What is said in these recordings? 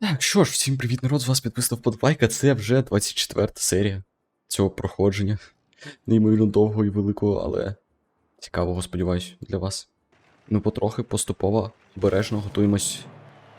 Так, що ж, всім привіт, народ, з вас підписав Подбайка, це вже 24 серія цього проходження. Неймовірно довго і великого, але цікавого, сподіваюсь, для вас. Ми потрохи, поступово, обережно готуємось.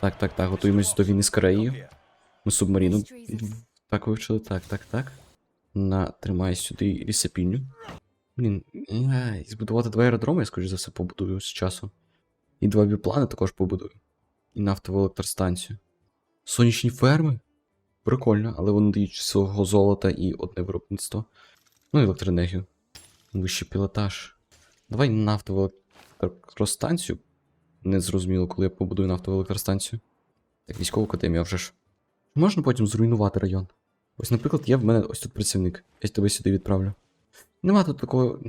Так, так, так, готуємось до війни з Кореєю. Ми субмаріну так вивчили, так, так, так. На, тримай сюди лісопільню. Блін, збудувати два аеродроми, я скоріш за все, побудую з часу. І два біплани також побудую. І нафтову електростанцію. Сонячні ферми? Прикольно, але вони дають свого золота і одне виробництво. Ну і електроенергію. Вищий пілотаж. Давай нафтову електростанцію. Не зрозуміло, коли я побудую нафтову електростанцію. Так, військову академію, вже ж. Можна потім зруйнувати район. Ось, наприклад, є в мене ось тут працівник. Я тебе сюди відправлю. Нема тут такого.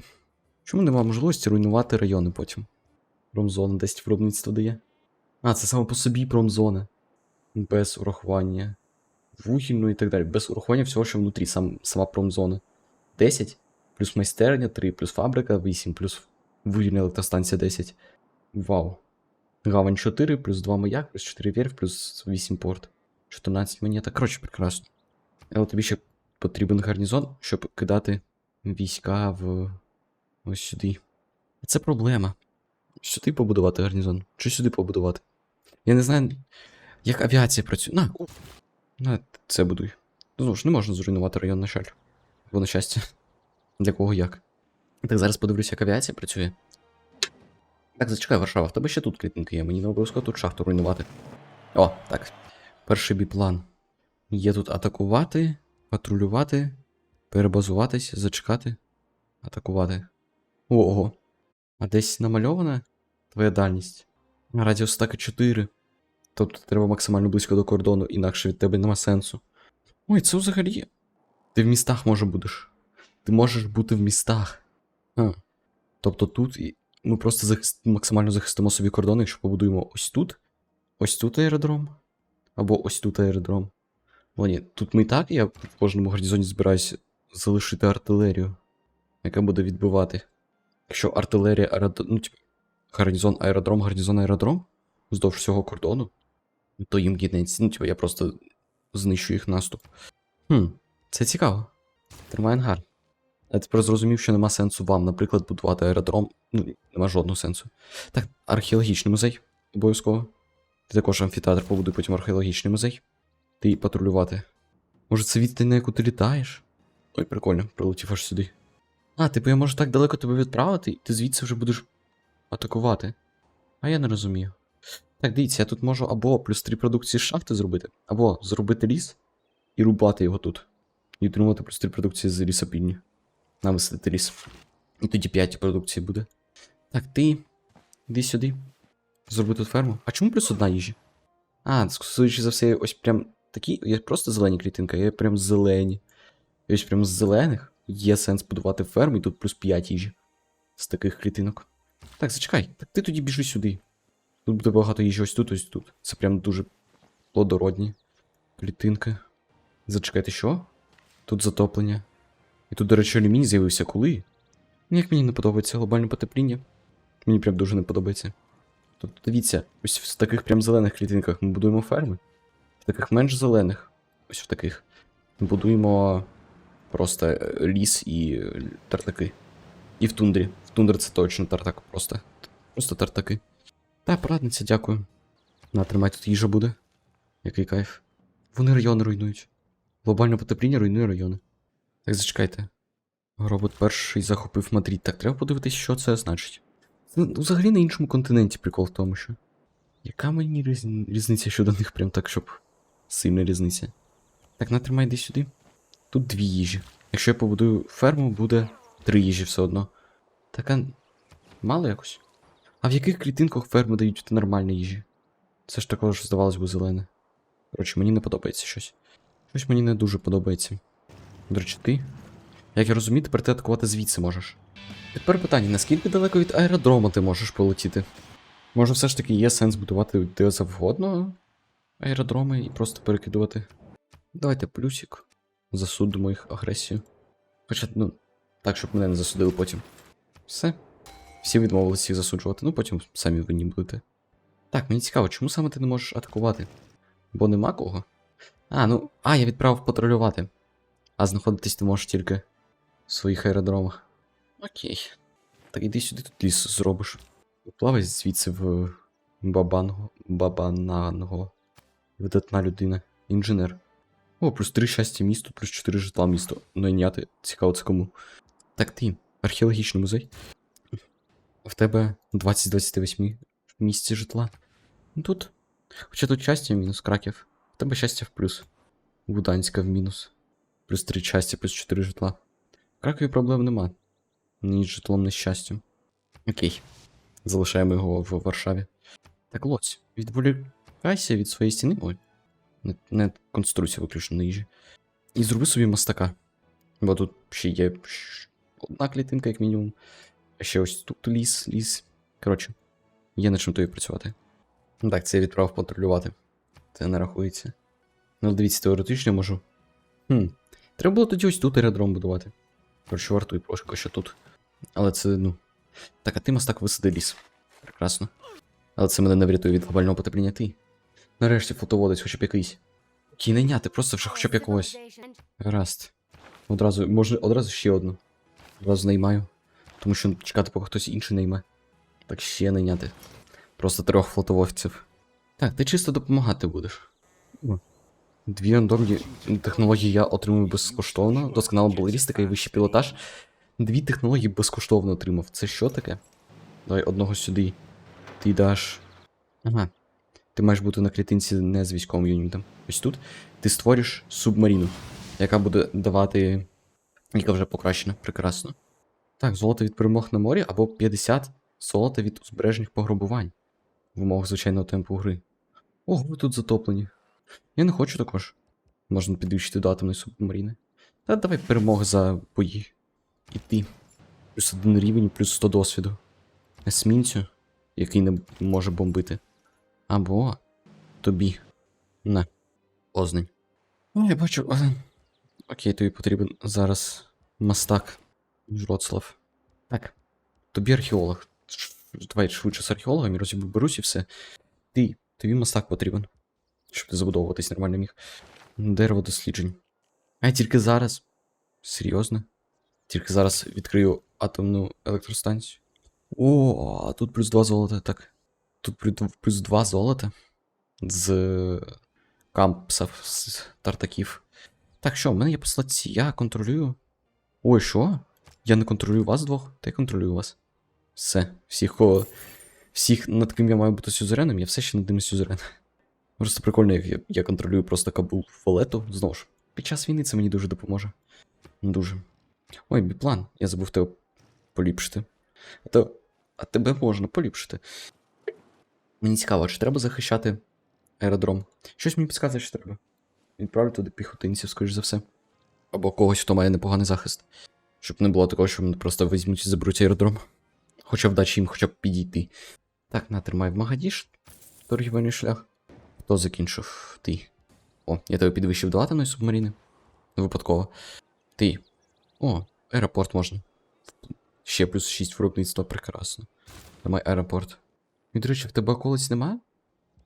Чому нема можливості руйнувати райони потім? Промзона 10 виробництва дає. А, це саме по собі промзона. Без урахування. Вугільну і так далі. Без урахування всього, що внутрі, сам, сама промзона. 10, плюс майстерня 3, плюс фабрика 8, плюс вугільна електростанція 10. Вау. Гавань 4, плюс 2 маяк, плюс 4 верфь, плюс 8 порт. 14 монета. Коротше, прекрасно. Але тобі ще потрібен гарнізон, щоб кидати війська в ось сюди. Це проблема. Сюди побудувати гарнізон? Чи сюди побудувати? Я не знаю, як авіація працює. На, на це будуй. Ну, Знову ж не можна зруйнувати район, на жаль. Бо на щастя. Для кого як. Так, зараз подивлюся, як авіація працює. Так, зачекай, Варшава, в тебе ще тут клітинки є, мені не обов'язково тут шахту руйнувати. О, так. Перший біплан. Є тут атакувати, патрулювати, перебазуватись, зачекати, атакувати. Ого. А десь намальована твоя дальність? Радіус атаки 4. Тобто треба максимально близько до кордону, інакше від тебе нема сенсу. Ой, це взагалі. Ти в містах може будеш. Ти можеш бути в містах. А. Тобто тут ми просто захист... максимально захистимо собі кордони, якщо побудуємо ось тут, ось тут аеродром, або ось тут аеродром. О, ні, тут ми і так, я в кожному гарнізоні збираюся залишити артилерію, яка буде відбивати. Якщо артилерія аеродром. Ну, типу, гарнізон аеродром, гарнізон аеродром вздовж всього кордону, то їм кінець. Ну, типу, я просто знищу їх наступ. Хм, це цікаво. Тримай ангар. Я тепер зрозумів, що нема сенсу вам, наприклад, будувати аеродром. Ну, нема жодного сенсу. Так, археологічний музей, обов'язково. Ти також амфітеатр побудуй, потім археологічний музей. Ти патрулювати. Може, це відстань, на яку ти літаєш? Ой, прикольно, прилетів аж сюди. А, типу, я можу так далеко тебе відправити, і ти звідси вже будеш атакувати. А я не розумію. Так, дивіться, я тут можу або плюс 3 продукції з шахти зробити, або зробити ліс і рубати його тут. І отримувати плюс 3 продукції з лісопільні. Нам висадити ліс. І тоді 5 продукції буде. Так, ти. Іди сюди. Зроби тут ферму. А чому плюс одна їжі? А, судячи за все, ось прям такі. Є просто зелені клітинки, а є прям зелені. І ось прям з зелених є сенс будувати ферму, і тут плюс 5 їжі. З таких клітинок. Так, зачекай, так ти тоді біжи сюди. Тут буде багато їжі ось тут, ось тут. Це прям дуже плодородні клітинки. Зачекайте, що? Тут затоплення. І тут, до речі, алюміній з'явився коли? Ну, Як мені не подобається глобальне потепління. Мені прям дуже не подобається. Тобто, дивіться, ось в таких прям зелених клітинках ми будуємо ферми. В таких менш зелених, ось в таких, будуємо просто е, ліс і е, тартаки. І в тундрі. В тундрі це точно тартак просто. Просто тартаки. Та, порадниця, дякую. На, тримай, тут їжа буде. Який кайф. Вони райони руйнують. Глобальне потепління руйнує райони. Так, зачекайте. Робот перший захопив Мадрид. Так, треба подивитись, що це значить. Ну, взагалі на іншому континенті прикол в тому, що. Яка мені різниця щодо них, прям так, щоб сильна різниця. Так, натримай йди сюди. Тут дві їжі. Якщо я побудую ферму, буде три їжі все одно. Така. Мало якось. А в яких клітинках ферми дають нормальні їжі? Це ж також здавалось би зелене. Коротше, мені не подобається щось. Щось мені не дуже подобається. До речі, ти? Як я розумію, тепер ти атакувати звідси можеш. Тепер питання: наскільки далеко від аеродрому ти можеш полетіти? Може, все ж таки є сенс будувати де завгодно аеродроми і просто перекидувати. Давайте плюсик. Засудимо їх агресію. Хоча, ну, так, щоб мене не засудили потім. Все. Всі відмовилися їх засуджувати, ну потім самі винні будете. Так, мені цікаво, чому саме ти не можеш атакувати? Бо нема кого. А, ну. А, я відправив патрулювати. А знаходитись ти можеш тільки в своїх аеродромах. Окей. Так іди сюди тут ліс зробиш. Плавай звідси в Бабанго. Бабананго. Видатна людина. Інженер. О, плюс 3 щастя місту, плюс 4 житла місту. Найняти. Цікаво це кому. Так ти, археологічний музей. В тебе 20-28 місці житла. Ну, Тут. Хоча тут щастя в мінус краків. В тебе щастя в плюс. Буданська в мінус. Плюс 3 щастя, плюс 4 житла. В Кракові проблем нема. Ні з житлом, ні з щастям. Окей. Залишаємо його в Варшаві. Так, лось, відволікайся від своєї стіни. Ой. Не, не конструкція виключно на їжі. І зроби собі мастака. Бо тут ще є одна клітинка, як мінімум. А ще ось тут ліс, ліс. Коротше, є над чим тобі працювати. Ну так, це я відправив патрулювати. Це не рахується. Ну, дивіться, теоретично можу. Хм. Треба було тоді ось тут аеродром будувати. Коротше, вартує трошки, що тут. Але це, ну. Так, а ти мастак висади ліс. Прекрасно. Але це мене не врятує від глобального потепління ти. Нарешті флотоводець, хоча б якийсь. Окей, найняти, просто вже хоча б якогось. Гаразд. Одразу, може, одразу ще одну. Одразу наймаю. Тому що чекати, поки хтось інший найме. Так ще найняти. Просто трьох флотоводців. Так, ти чисто допомагати будеш. Дві рандомні технології я отримую безкоштовно. Досконала балерістика і вищий пілотаж. Дві технології безкоштовно отримав. Це що таке? Давай одного сюди. Ти даш. Ага. Ти маєш бути на клітинці не з військовим юнітом. Ось тут ти створиш субмаріну, яка буде давати. Яка вже покращена, прекрасно. Так, золото від перемог на морі або 50 золота від узбережних пограбувань в умовах звичайного темпу гри. Ого, ви тут затоплені. Я не хочу також. Можна підвищити до атомної субмаріни. Та давай перемога за бої. І ти. Плюс один рівень, плюс 100 досвіду. Есмінцю, який не може бомбити. Або тобі. На. Познань. Ну, я бачу. але- Окей, тобі потрібен зараз мастак. Жроцлав. Так. Тобі археолог. Давай швидше з археологом і розберусь і все. Ти, тобі мастак потрібен. Щоб ти забудовуватись нормально міг. Дерево досліджень. А я тільки зараз. Серйозно? Тільки зараз відкрию атомну електростанцію. О, а тут плюс 2 золота, так. Тут плюс 2 золота. З кампсів, з тартаків. Так, що, в мене є посланці, я контролюю. Ой, що? Я не контролюю вас двох, та я контролюю вас. Все. Всіх, кого... всіх, над ким я маю бути сюзереном, я все ще над ними сюзерен. Просто прикольно, як я, я контролюю просто Кабул Фалету. Знову ж. Під час війни це мені дуже допоможе. Дуже. Ой, біплан, я забув тебе поліпшити. А то. А тебе можна поліпшити. Мені цікаво, чи треба захищати аеродром? Щось мені підказує, що треба. Відправлю туди піхотинців, скоріш за все. Або когось, хто має непоганий захист. Щоб не було такого, що мене просто візьмуть і заберуть аеродром. Хоча вдачі їм хоча б підійти. Так, на, тримай в Магадіш. Торгівельний шлях. Хто закінчив? Ти. О, я тебе підвищив до атомної субмаріни. Випадково. Ти. О, аеропорт можна. Ще плюс 6 виробництва, прекрасно. Давай аеропорт. І, до речі, в тебе околиць нема?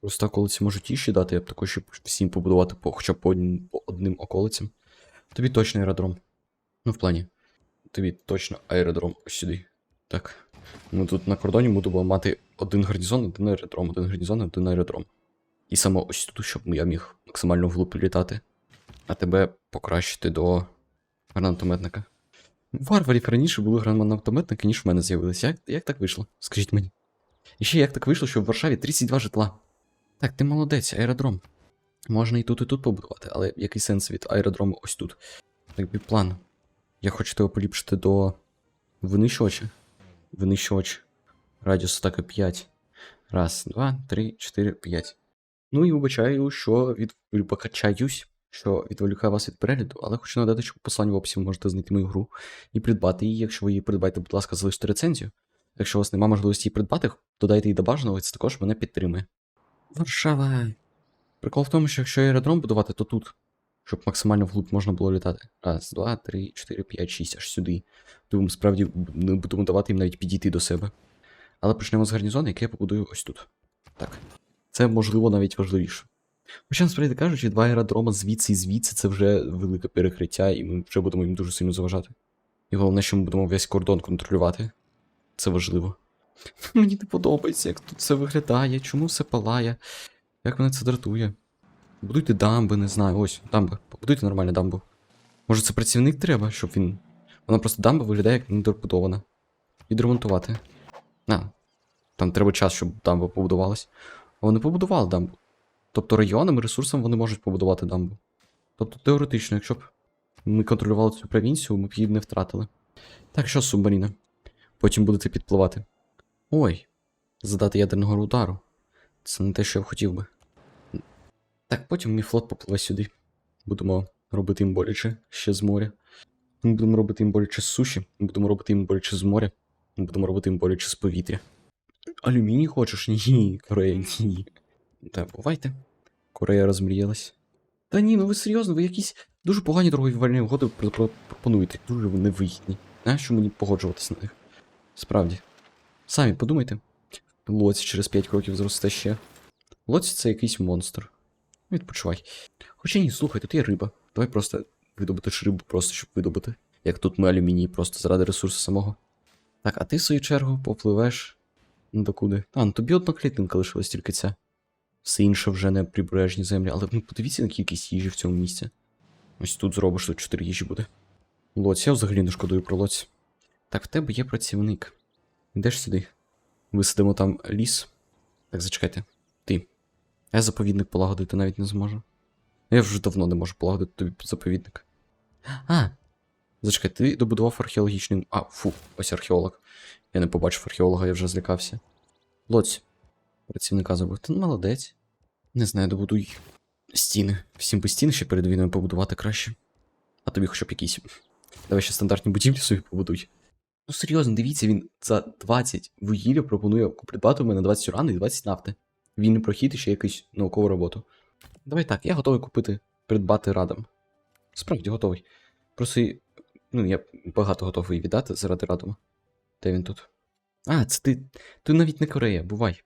Просто околиці можуть інші дати, я б також щоб всім побудувати по, хоча б по, одним- по одним околицям. Тобі точно аеродром. Ну, в плані. Тобі точно аеродром ось сюди. Так. Ми тут на кордоні будемо мати один гарнізон, один аеродром, один гарнізон, один аеродром. І саме ось тут, щоб я міг максимально вглуб літати. А тебе покращити до гранатометника. Варварів раніше були гранатометники, ніж в мене з'явилися. Як, як так вийшло? Скажіть мені. І ще як так вийшло, що в Варшаві 32 житла. Так, ти молодець, аеродром. Можна і тут, і тут побудувати, але який сенс від аеродрому ось тут? Так, план. Я хочу тебе поліпшити до винищувача. Винищувач. Радіус атаки 5. Раз, два, три, чотири, п'ять. Ну і вибачаю, що від... вибачаюсь, що відволікаю вас від перегляду, але хочу нагадати, що по посланню в описі ви можете знайти мою гру і придбати її. Якщо ви її придбаєте, будь ласка, залиште рецензію. Якщо у вас немає можливості її придбати, додайте її до бажаного, і це також мене підтримує. Варшава. Прикол в тому, що якщо аеродром будувати, то тут, щоб максимально вглуб можна було літати. Раз, два, три, чотири, п'ять, шість, аж сюди. Тому справді не будемо давати їм навіть підійти до себе. Але почнемо з гарнізону, який я побудую ось тут. Так. Це можливо навіть важливіше. Хоча насправді кажучи, два аеродрома звідси і звідси це вже велике перекриття, і ми вже будемо їм дуже сильно заважати. І головне, що ми будемо весь кордон контролювати. Це важливо. Мені не подобається, як тут все виглядає, чому все палає, як мене це дратує. Будуйте дамби, не знаю, ось, дамби. Побудуйте нормальну дамбу. Може це працівник треба, щоб він. Вона просто дамба виглядає як недобудована. Відремонтувати. А, там треба час, щоб дамба побудувалась. А вони побудували дамбу. Тобто районам і вони можуть побудувати дамбу. Тобто теоретично, якщо б ми контролювали цю провінцію, ми б її не втратили. Так, що субмаріна? Потім будете підпливати. Ой, задати ядерного удару. Це не те, що я хотів би. Так, потім мій флот попливе сюди. Будемо робити їм боляче ще з моря. Ми будемо робити їм боляче з суші, ми будемо робити їм боляче з моря, ми будемо робити їм боляче з повітря. Алюміній хочеш? Ні, Корея, ні. Та бувайте. Корея розмріялась. Та ні, ну ви серйозно, ви якісь дуже погані торгові угоди про- про- пропонуєте. Дуже ви невигідні. Нащо мені погоджуватися на них? Справді. Самі подумайте. Лоць через 5 років зросте ще. Лоць це якийсь монстр. Відпочивай. Хоча ні, слухай, тут є риба. Давай просто видобутиш рибу, просто щоб видобути. Як тут ми алюміній, просто заради ресурсу самого. Так, а ти в свою чергу попливеш. Докуди? А, ну тобі одна клітинка лишилась тільки ця. Все інше вже не прибережні землі, але ну подивіться на кількість їжі в цьому місці. Ось тут зробиш, тут 4 їжі буде. Лоць, я взагалі не шкодую про лоць. Так, в тебе є працівник. Йдеш сюди. Висадимо там ліс. Так, зачекайте. Ти. Я заповідник полагодити навіть не зможу. Я вже давно не можу полагодити тобі заповідник. А! Зачекай, ти добудував археологічний. А, фу, ось археолог. Я не побачив археолога, я вже злякався. Лоць. Працівника забув. Ти молодець. Не знаю, добудуй стіни. Всім би стіни ще перед війною побудувати краще. А тобі хоча б якісь. Давай ще стандартні будівлі собі побудуй. Ну серйозно, дивіться, він за 20 вугілля пропонує придбати у мене 20 урану і 20 нафти. Вільний прохід і ще якусь наукову роботу. Давай так, я готовий купити, придбати радом. Справді готовий. Просто, ну, я багато готовий віддати заради радома. Де він тут? А, це ти. Ти навіть не Корея, бувай.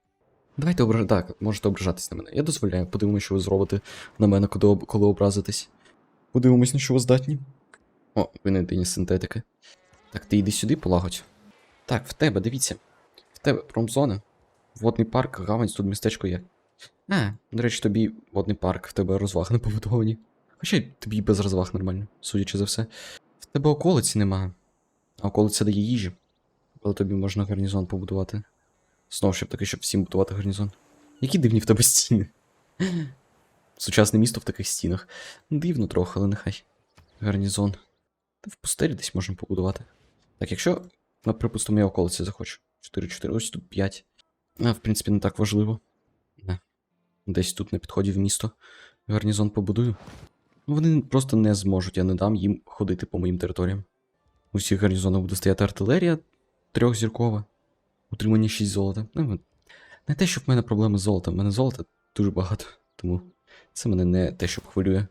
Давайте ображ... Так, можете ображатись на мене. Я дозволяю, подивимось, що ви зробите на мене, коли, коли образитесь. Подивимось, на що ви здатні. О, ви не єдині синтетики. Так, ти йди сюди, полагодь. Так, в тебе, дивіться. В тебе промзона. Водний парк, гавань, тут містечко є. А, до речі, тобі водний парк, в тебе розваг не побудовані. Хоча тобі без розваг нормально, судячи за все. В тебе околиці нема. А околиця дає їжі. Але тобі можна гарнізон побудувати. Знову щоб таки, щоб всім будувати гарнізон. Які дивні в тебе стіни. Сучасне місто в таких стінах. Дивно трохи, але нехай. Гарнізон. Та в пустелі десь можна побудувати. Так, якщо, ну, припустимо, я околиці захочу. 4-4, ось тут 5. В принципі, не так важливо. Не. Десь тут на підході в місто. Гарнізон побудую. Ну, вони просто не зможуть, я не дам їм ходити по моїм територіям. У всіх гарнізонах буде стояти артилерія трьохзіркова. Утримання 6 золота. Ну, не те, що в мене проблеми з золотом. В мене золота дуже багато, тому це мене не те, що хвилює.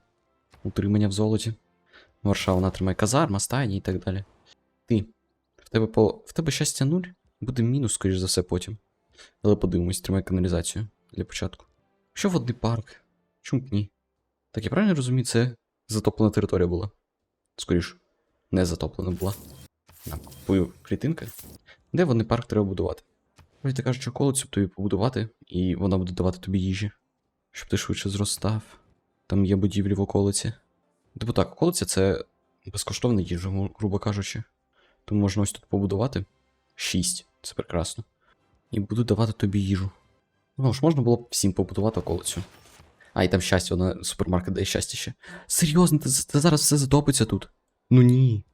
Утримання в золоті. Варшава вона тримає казарма, стайні і так далі. Ти. В тебе по. В тебе щастя нуль? Буде мінус, скоріш за все, потім. Але подивимось, тримай каналізацію для початку. Що водний парк? Чому б ні? Так я правильно розумію, це затоплена територія була. Скоріш, не затоплена була. На, купую клітинки. Де водний парк треба будувати? Вроді кажуть, що околицю б тобі побудувати, і вона буде давати тобі їжі, щоб ти швидше зростав. Там є будівлі в околиці. Типу так, околиця це безкоштовна їжа, грубо кажучи. Тому можна ось тут побудувати. Шість, це прекрасно. І буду давати тобі їжу. Ну ж, можна було б всім побудувати околицю. А, і там щастя, вона супермаркет дає щастя ще. Серйозно, ти, ти зараз все затопиться тут. Ну ні.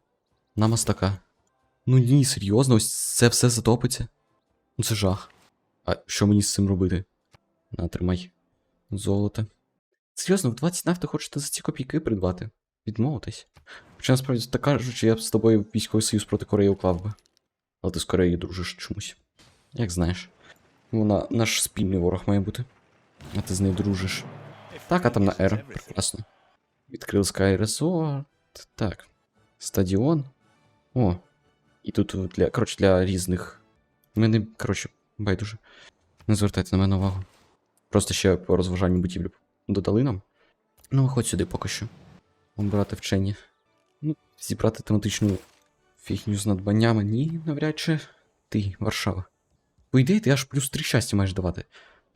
На мастака. Ну ні, серйозно, ось це все затопиться. Ну це жах. А що мені з цим робити? На, тримай. Золото. Серйозно, в 20 нафти хочете за ці копійки придбати? Відмовитись. Хоча насправді так кажучи, я б з тобою військовий союз проти Кореї уклав би. Але ти з Кореєю дружиш чомусь. Як знаєш. Вона наш спільний ворог має бути. А ти з нею дружиш. Так, а там на R. Прекрасно. Відкрив Sky Resort. Так. Стадіон. О. І тут для. Коротше, для різних. Мене, коротше, байдуже. Не звертайте на мене увагу. Просто ще по розважанню будівлі додали нам. Ну, виходь сюди поки що. Обрати вчені. Ну, зібрати тематичну фігню з надбаннями. Ні, навряд чи. Ти, Варшава. По ідеї, ти аж плюс три щастя маєш давати.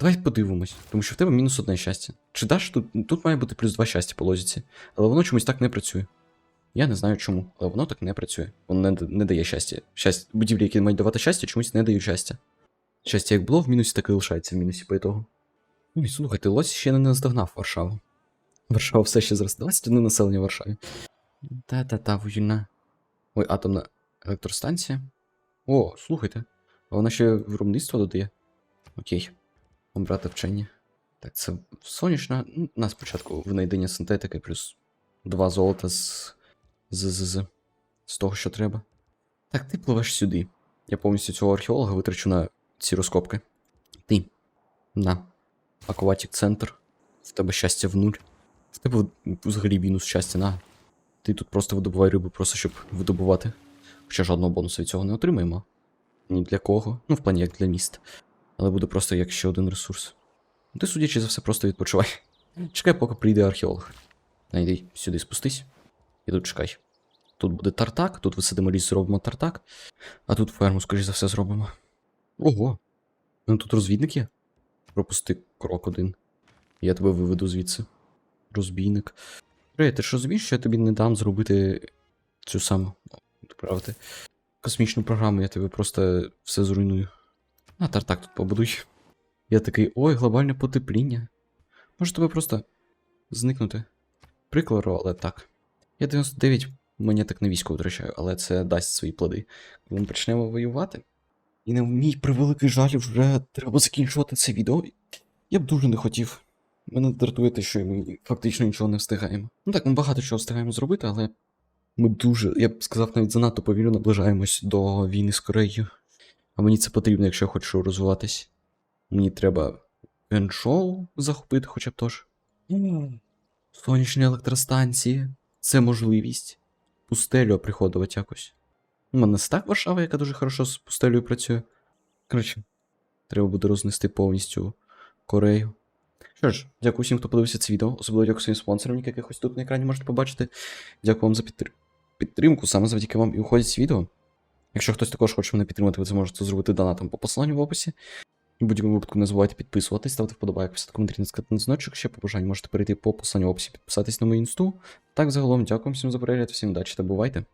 Давай подивимось, тому що в тебе мінус одне щастя. Чи даш тут, тут має бути плюс два щастя по лозіці, але воно чомусь так не працює. Я не знаю чому, але воно так не працює. Воно не, не дає щастя. Щастя. Будівлі, які мають давати щастя, чомусь не дають щастя. Щастя як було в мінусі, так і лишається в мінусі по ітогу. Ну і слухайте, лось ще не наздогнав Варшаву. Варшава все ще зросте. 21 населення в Варшаві. Та-та-та, війна. Ой, атомна електростанція. О, слухайте. А вона ще виробництво додає. Окей. Обрати вчення. Так, це сонячна. Ну, на спочатку винайдення синтетики плюс два золота з. з. з того, що треба. Так, ти пливеш сюди. Я повністю цього археолога витрачу на ці розкопки. Ти. На. Акватік центр. В тебе щастя в нуль. В тебе взагалі мінус щастя, на. Ти тут просто видобувай рибу, просто щоб видобувати. Хоча жодного бонусу від цього не отримаємо. Ні для кого. Ну, в плані як для міст. Але буде просто як ще один ресурс. Ти, судячи за все, просто відпочивай. Чекай, поки прийде археолог. Найди сюди спустись. І тут чекай. Тут буде тартак, тут висадимо ліс, зробимо тартак, а тут ферму, скоріш за все, зробимо. Ого. Ну тут розвідник є. Пропусти крок один. Я тебе виведу звідси. Розбійник. Рей, ти ж розумієш, що я тобі не дам зробити цю саму. Відправити. Космічну програму, я тобі просто все зруйную. А тартак тут побудуй. Я такий, ой, глобальне потепління. Може тебе просто зникнути. Прикладу, але так. Я 99 монеток на військо втрачаю, але це дасть свої плоди. Коли ми почнемо воювати. І на мій превеликий жаль вже треба закінчувати це відео. Я б дуже не хотів. Мене дратує те, що ми фактично нічого не встигаємо. Ну так, ми багато чого встигаємо зробити, але ми дуже, я б сказав, навіть занадто повільно наближаємось до війни з Кореєю. А мені це потрібно, якщо я хочу розвиватись. Мені треба Веншоу захопити хоча б тож. Сонячні електростанції. Це можливість. Пустелю оприходувати якось. У мене стак Варшава, яка дуже хорошо з пустелею працює. Коротше, треба буде рознести повністю Корею. Що ж, дякую всім, хто подивився це відео. Особливо дякую своїм спонсорам, яких ось тут на екрані можете побачити. Дякую вам за підтр- підтримку, саме завдяки вам і уходять з відео. Якщо хтось також хоче мене підтримати, ви це можете зробити донатом по посиланню в описі. В будь-якому випадку не забувайте підписуватись, ставити вподобайок, писати коментарі, на дзвіночок. Ще по бажанню можете перейти по посиланню в описі, підписатись на мою інсту. Так, загалом, дякую всім за перегляд, всім удачі та бувайте.